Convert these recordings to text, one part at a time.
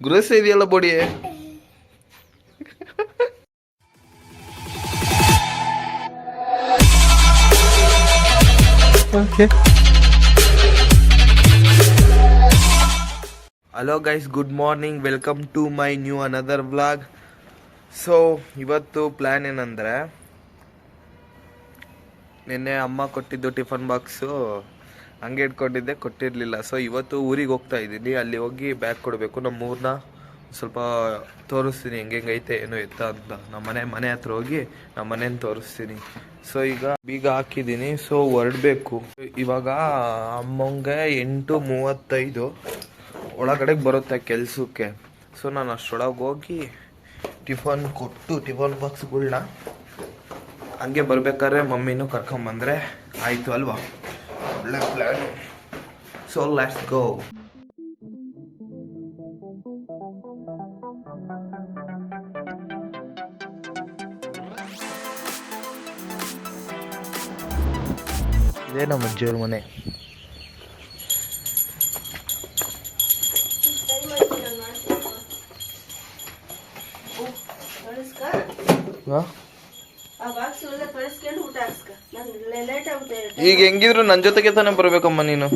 ಗುರುಸ ಇದೆಯಲ್ಲ body. Okay hello guys good morning welcome to my new another vlog so ಇವತ್ತು plan ಏನಂದರೆ ನಿನ್ನೆ ಅಮ್ಮ ಕೊಟ್ಟಿದ್ದು ಟಿಫನ್ ಬಾಕ್ಸು ಹಂಗೆ ಇಟ್ಕೊಂಡಿದ್ದೆ, ಕೊಟ್ಟಿರಲಿಲ್ಲ. ಸೊ ಇವತ್ತು ಊರಿಗೆ ಹೋಗ್ತಾ ಇದ್ದೀನಿ. ಅಲ್ಲಿ ಹೋಗಿ ಬ್ಯಾಗ್ ಕೊಡಬೇಕು. ನಮ್ಮ ಊರನ್ನ ಸ್ವಲ್ಪ ತೋರಿಸ್ತೀನಿ. ಹೆಂಗೆ ಐತೆ, ಏನು ಎತ್ತ ಅಂತ. ನಮ್ಮ ಮನೆ ಮನೆ ಹತ್ರ ಹೋಗಿ ನಮ್ಮ ಮನೇನ ತೋರಿಸ್ತೀನಿ. ಸೊ ಈಗ ಬೀಗ ಹಾಕಿದ್ದೀನಿ. ಸೊ ಹೊರಡಬೇಕು. ಇವಾಗ ಅಮ್ಮಂಗೆ ಎಂಟು ಮೂವತ್ತೈದು ಒಳಗಡೆ ಬರುತ್ತೆ ಕೆಲಸಕ್ಕೆ. ಸೊ ನಾನು ಅಷ್ಟರೊಳಗೆ ಹೋಗಿ ಟಿಫನ್ ಕೊಟ್ಟು, ಟಿಫನ್ ಬಾಕ್ಸ್ಗಳನ್ನ ಹಂಗೆ ಬರ್ಬೇಕಾದ್ರೆ ಮಮ್ಮಿನೂ ಕರ್ಕೊಂಬಂದ್ರೆ ಆಯಿತು ಅಲ್ವಾ? ಒಳ್ಳೆ ಪ್ಲ್ಯಾನ್ ಸೊ ಲೆಟ್ಸ್ ಗೋ ಇದೇ ನಮ್ಮ ಅಜ್ಜಿಯವ್ರ ಮನೆ ಈಗ ಹೆಂಗಿದ್ರು ನನ್ನ ಜೊತೆಗೆ ತಾನೇ ಬರ್ಬೇಕಮ್ಮ ನೀನು?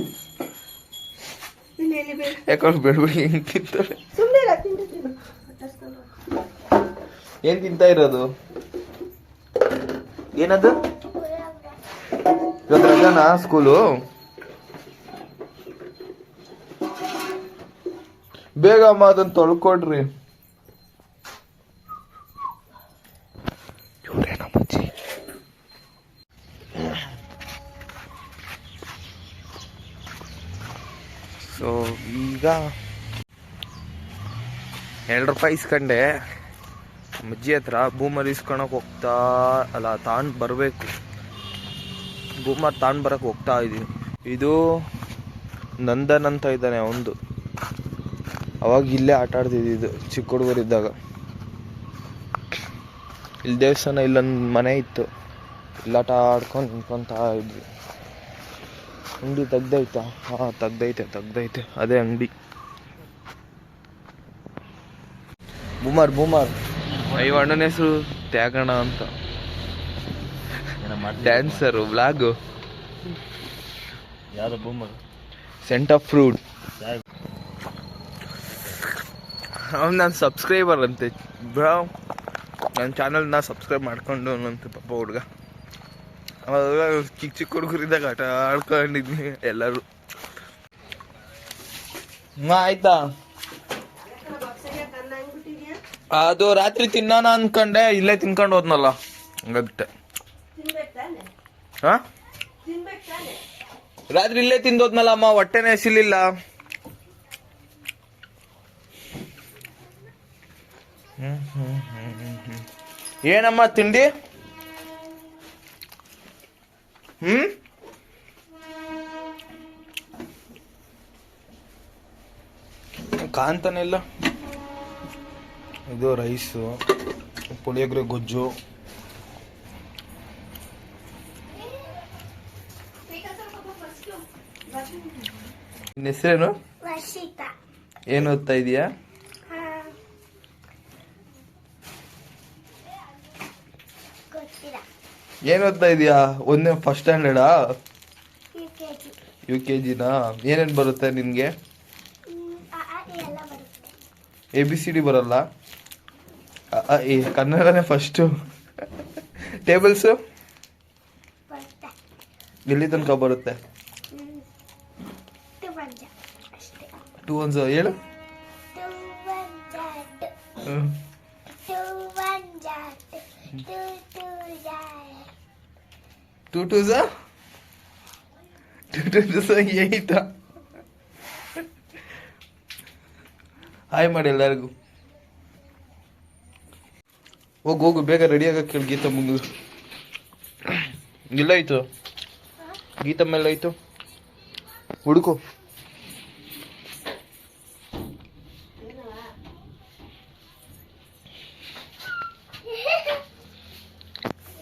ಯಾಕಂದ್ರೆ ಬೇಡಬೇಡಿ ಹೆಂಗ್ ತಿಂತಾರೆ? ಏನ್ ತಿಂತಾ ಇರೋದು? ಏನದು? ಇವತ್ತು ರಜಾನಾ ಸ್ಕೂಲು ಬೇಗ ಅಮ್ಮ ಅದನ್ನ ತೊಳ್ಕೊಡ್ರಿ. ಸೊ, ಈಗ ಎರಡು ರೂಪಾಯಿ ಇಸ್ಕೊಂಡೆ. ಅಜ್ಜಿ ಹತ್ರ ಭೂಮರ್ ಇಸ್ಕೊಳಕ್ ಹೋಗ್ತಾ, ಅಲ್ಲ ತಾಂಡ್ ಬರಬೇಕು. ಭೂಮರ್ ತಾಂಡ್ ಬರಕ್ ಹೋಗ್ತಾ ಇದ್ದೀನಿ ಇದು ನಂದನ್ ಅಂತ ಇದ್ದಾನೆ ಅವನದು. ಅವಾಗ ಇಲ್ಲೇ ಆಟ ಆಡ್ತಿದ್ದು ಚಿಕ್ಕ ಹುಡುಗರಿದ್ದಾಗ ಇಲ್ಲಿ ದೇವಸ್ಥಾನ ಇಲ್ಲೊಂದು ಮನೆ ಇತ್ತು. ಇಲ್ಲಾಟ ಆಡ್ಕೊಂಡು ನಿಂತ್ಕೊತಾ ಇದ್ವಿ. ಅಂಗಡಿ ತೆಗ್ದೈತಾ ಹಾಂ ತೆಗ್ದೈತೆ ತೆಗ್ದೈತೆ. ಅದೇ ಅಂಗಡಿ. ಬೂಮರ್ ಬೂಮರ್ ಅಯ್ಯೋ ಅಣ್ಣನ ಹೆಸರು ತ್ಯಾಗಣ ಅಂತ. ಡ್ಯಾನ್ಸರು ಬ್ಲಾಗು ಯಾರು ಬೂಮರ್ ಸೆಂಟ್ ಆಫ್ ಫ್ರೂಟ್ ಅವ್ನು ನಾನು ಸಬ್ಸ್ಕ್ರೈಬರ್ ಅಂತೆ. ಬ್ರೋ ನನ್ನ ಚಾನಲ್ನ ಸಬ್ಸ್ಕ್ರೈಬ್ ಮಾಡ್ಕೊಂಡು ಅಂತ ಪಾಪ ಹುಡುಗ. ಅವಾಗ ಚಿಕ್ಕ ಚಿಕ್ಕ ಹುಡುಗರಿದ್ದಾಗ ಆಟ ಆಡ್ಕೊಂಡಿದ್ವಿ ಎಲ್ಲರೂ. ಆಯ್ತಾ? ಅದು ರಾತ್ರಿ ತಿನ್ನೋಣ ಅನ್ಕೊಂಡೆ ಇಲ್ಲೇ ತಿನ್ಕೊಂಡು ಹೋದ್ನಲ್ಲ. ಹಂಗತ್ತೆ ಹಾ? ರಾತ್ರಿ ಇಲ್ಲೇ ತಿಂದೋದ್ನಲ್ಲ ಅಮ್ಮ ಹೊಟ್ಟೆನೆ ಹಸಿಲಿಲ್ಲ. ಹ್ಮ್, ಹ್ಮ್, ಹ್ಮ್, ಹ್ಮ್, ಹ್ಮ್. ಏನಮ್ಮ ತಿಂಡಿ? ಹ್ಮ್? ಕಾಣ್ತಾನೆ ಇಲ್ಲ. ಇದು ರೈಸು ಪುಳಿಯೋಗರೆ ಗೊಜ್ಜು. ಹೆಸರೇನು? ಏನು ಓದ್ತಾ ಇದೀಯಾ ಗೊತ್ತಿಲ್ಲ ಏನು ಓದ್ತಾ ಇದೀಯಾ? ಒಂದೇ ಫಸ್ಟ್ ಸ್ಟ್ಯಾಂಡರ್ಡಾ ಯು ಕೆ ಜಿನಾ ಏನೇನು ಬರುತ್ತೆ ನಿನಗೆ? ಎ ಬಿ ಸಿ ಡಿ ಬರಲ್ಲ? ಕನ್ನಡನೇ ಫಸ್ಟು ಟೇಬಲ್ಸು ಎಲ್ಲಿ ತನಕ ಬರುತ್ತೆ. ಟು ಒನ್ಸ್ ಹೇಳು ಟು ಪಂಜಾಟ್ ಹ್ಮ್. ಟು ಪಂಜಾಟ್ ಟು ಟು ಜಾಯ್ ಟೂ ಟೂ ಝ ಟೂ ಟೂ ಏಯ್ತಾ ಹಾಯ್ ಮಾಡಿ ಎಲ್ಲರಿಗೂ ಹೋಗು ಹೋಗು ಬೇಗ ರೆಡಿ ಆಗಕ್ಕೆ ಗೀತ ಮುಗಿದು ಎಲ್ಲಾಯ್ತು ಗೀತ ಮೇಲಾಯ್ತು ಹುಡುಕು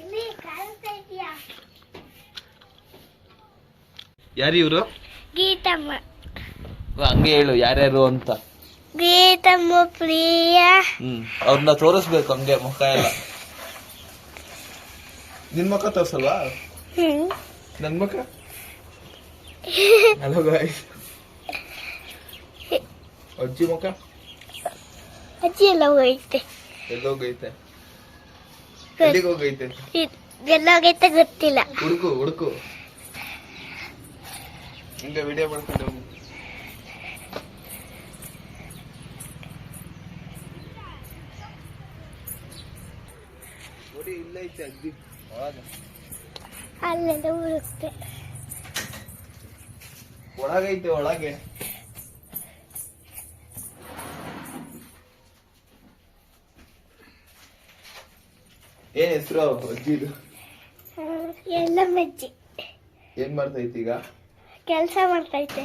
ಇಲ್ಲಿ ಕಾಣಿಸ್ತಾ ಇದೆಯಾ ಯಾರು ಇವರು ಗೀತಮ್ಮ ಹಂಗೆ ಹೇಳು ಯಾರ್ಯಾರು ಅಂತ. ಗೀತಮ್ಮ ಪ್ರಿಯ. ಹ್ಮ್ ಅವ್ರನ್ನ ತೋರಿಸ್ಬೇಕು ಹಂಗೆ ಮುಖ ಎಲ್ಲ. ನಿನ್ ಮುಖ ತೋರ್ಸಲ್ವಾ? ಹ್ಮ್. ನನ್ ಮುಖ? ಹಲೋ ಗಾಯ್ಸ್ ಅಜ್ಜಿ ಮುಖ? ಅಜ್ಜಿ ಎಲ್ಲ ಹೋಗೈತೆ. ಎಲ್ಲೋಗೈತೆ ಎಲ್ಲಿಗೆ ಹೋಗೈತೆ? ಎಲ್ಲ ಹೋಗೈತೆ ಗೊತ್ತಿಲ್ಲ. ಹುಡುಕು ಹುಡುಕು. ಹಿಂಗೆ ವಿಡಿಯೋ ಮಾಡ್ಕೊಂಡು ಹೋಗು ನೋಡಿ ಇಲ್ಲ ಐತೆ ಅಜ್ಜಿ ಒಳಗೆ ಅಲ್ಲೆಲ್ಲ ಹುಡುಕ್ತೆ ಒಳಗೈತೆ ಒಳಗೆ. ಏನ್ ಹೆಸರು ಅಜ್ಜಿದು? ಎಲ್ಲ ಮಜ್ಜಿ. ಏನ್ ಮಾಡ್ತೈತಿ ಈಗ ಕೆಲಸ ಮಾಡ್ತೈತೆ.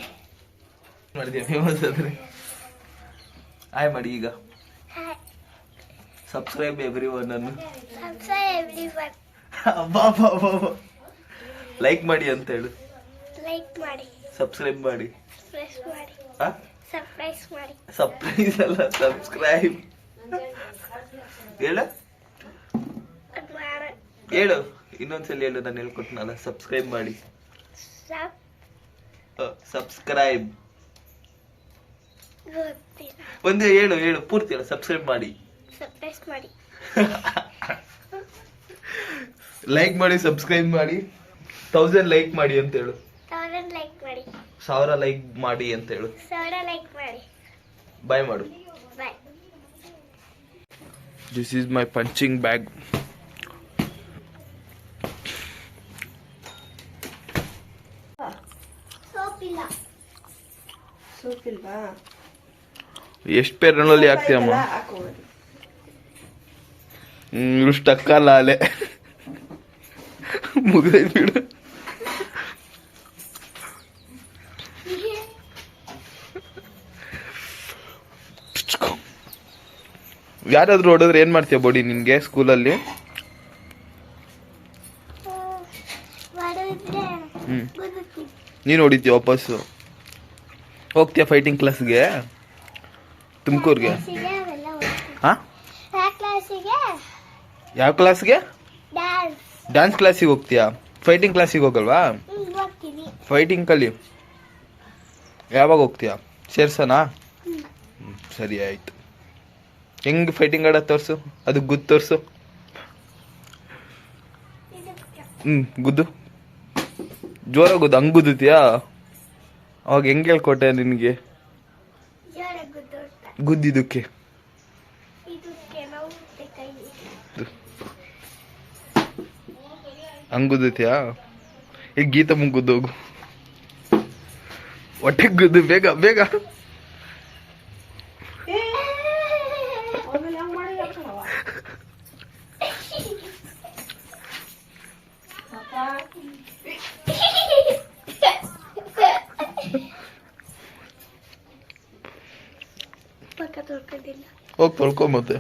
ಮಾಡಿದ್ಯಾ ಫೇಮಸ್ ಆದ್ರೆ ಆಯ್ ಮಾಡಿ ಈಗ. ಹಾಯ್. ಸಬ್ಸ್ಕ್ರೈಬ್ ಎವ್ರಿ ಒನ್ ಅನ್ನು ಲೈಕ್ ಮಾಡಿ ಅಂತ ಹೇಳು. ಲೈಕ್ ಮಾಡಿ. ಸಬ್ಸ್ಕ್ರೈಬ್ ಮಾಡಿ. ಸರ್ಪ್ರೈಸ್ ಮಾಡಿ. ಸರ್ಪ್ರೈಸ್ ಅಲ್ಲ ಸಬ್ಸ್ಕ್ರೈಬ್ ಹೇಳು. ಹೇಳು. ಇನ್ನೊಂದ್ಸಲ ಹೇಳು ನಾನು ಹೇಳ್ಕೊಟ್ನಲ್ಲ. ಸಬ್ಸ್ಕ್ರೈಬ್ ಮಾಡಿ. ಸಬ್ಸ್ಕ್ರೈಬ್. ಒಂದು ಹೇಳು ಹೇಳು ಪೂರ್ತಿ ಹೇಳು ಸಬ್ಸ್ಕ್ರೈಬ್ ಮಾಡಿ. ಮಾಡಿ. ಲೈಕ್ ಮಾಡಿ ಸಬ್ಸ್ಕ್ರೈಬ್ ಮಾಡಿ. ತೌಸಂಡ್ ಲೈಕ್ ಮಾಡಿ ಅಂತ ಹೇಳು. ತೌಸಂಡ್ ಲೈಕ್ ಮಾಡಿ. ಸಾವಿರ ಲೈಕ್ ಮಾಡಿ ಅಂತ ಹೇಳು. ಸಾವಿರ ಲೈಕ್ ಮಾಡಿ. ಬಾಯ್ ಮಾಡು. Bye this is my punching bag ಸೂಪಿಲ್ವಾ? ಎಷ್ಟು ಪೇರಲ್ಲಿ ಹಾಕ್ತೀಯಮ್ಮ? ಹ್ಞೂ ಹ್ಮ್ ಸ್ಟಕ್ಕಲ್ಲ ಅಲೆ ಮುಗಿದೈತ್ ಬಿಡು. ಯಾರಾದ್ರೂ ಹೊಡೆದ್ರೆ ಏನ್ ಮಾಡ್ತೀಯ ಬೋಡಿ ನಿನ್ಗೆ ಸ್ಕೂಲಲ್ಲಿ? ನೀನು ಹೊಡಿತೀಯ ವಾಪಸ್ಸು? ಹೋಗ್ತೀಯ ಫೈಟಿಂಗ್ ಕ್ಲಾಸ್ಗೆ ತುಮಕೂರ್ಗೆ? ಹಾಂ? ಯಾವ ಕ್ಲಾಸ್ಗೆ ಡ್ಯಾನ್ಸ್ ಕ್ಲಾಸಿಗೆ ಹೋಗ್ತೀಯಾ? ಫೈಟಿಂಗ್ ಕ್ಲಾಸಿಗೆ ಹೋಗಲ್ವಾ? ಫೈಟಿಂಗ್ ಕಲಿ. ಯಾವಾಗ ಹೋಗ್ತೀಯಾ? ಸೇರ್ಸೋಣ ಸರಿ ಆಯಿತು. ಹೆಂಗ್ ಫೈಟಿಂಗ್ ಆಡೋದು ತೋರ್ಸು? ಅದು ಗುದ್ದು ತೋರ್ಸು. ಹ್ಞೂ ಗುದ್ದು. ಜೋರ ಗುದ್ದು, ಹಂಗ್ ಗುದ್ದುತ್ತೀಯಾ ಅವಾಗ ಹೆಂಗ್ ಹೇಳ್ಕೊಟ್ಟೆ ನಿನಗೆ? ಗುದ್ದಿದುಕ್ಕೆ ಗುದ್ದೋಡ್ತಾ ಗುದ್ದಿದ್ದಕ್ಕೆ. ಇದಕ್ಕೆ ನೋವುತ್ತೆ ಕೈ ಹಂಗ್ ಗುದ್ದುತ್ತೀಯಾ ಈಗ ಗೀತ ಮುಗ್ಗುದ್ದೋಗು ಹೊಟ್ಟೆಗೆ ಗುದ್ದು ಬೇಗ ಬೇಗ. ಆಮೇಲೆ ಹಂಗ್ ಮಾಡಿ